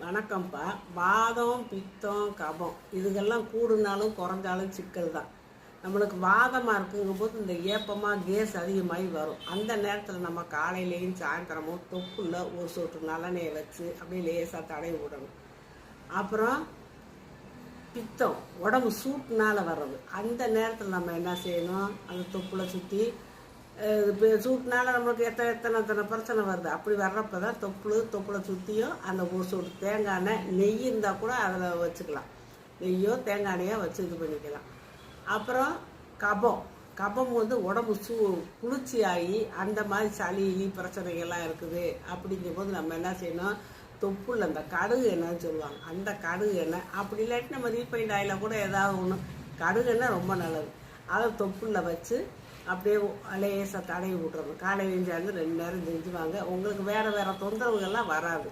வணக்கம்ப்பா வாதம் பித்தம் கபம். இதுகெல்லாம் கூடுனாலும் குறைஞ்சாலும் சிக்கல் தான். நம்மளுக்கு வாதமாக இருக்குங்கும் போது இந்த ஏப்பமாக கேஸ் அதிகமாகி வரும். அந்த நேரத்தில் நம்ம காலையிலையும் சாயந்தரமும் தொப்புல ஒரு சொட்டு நல்லெண்ணெயை வச்சு அப்படியே லேசாக தடை விடணும். அப்புறம் பித்தம் உடம்பு சூட்டுனால வர்றது. அந்த நேரத்தில் நம்ம என்ன செய்யணும்? அந்த தொப்புளை சுற்றி சூட்டுனால நம்மளுக்கு எத்தனை எத்தனை எத்தனை பிரச்சனை வருது? அப்படி வர்றப்ப தான் தொப்புளு தொப்புளை சுற்றியும் அந்த ஒரு சொட்டு தேங்காய் எண்ணெய் நெய் இருந்தால் கூட அதில் வச்சுக்கலாம். நெய்யோ தேங்காய் எண்ணெயோ வச்சு இது பண்ணிக்கலாம். அப்புறம் கபம். கபம் வந்து உடம்பு சூ குளிர்ச்சியாகி அந்த மாதிரி சளி இலி பிரச்சனைகள்லாம் இருக்குது. அப்படிங்கும்போது நம்ம என்ன செய்யணும்? தொப்புள் அந்த கடுகு எண்ணெய்னு சொல்லுவாங்க. அந்த கடுகு எண்ணெய். அப்படி இல்லாட்டி நம்ம ரீஃபைண்ட் ஆயில கூட ஏதாவது ஒன்று கடுகு எண்ணெய் ரொம்ப நல்லது. அதை தொப்புள்ள வச்சு அப்படியே லேசாக தடவி விட்றணும் காலையிலையும் சேர்ந்து ரெண்டு நேரம் செஞ்சுவாங்க. உங்களுக்கு வேறு வேறு தொந்தரவுகள்லாம் வராது.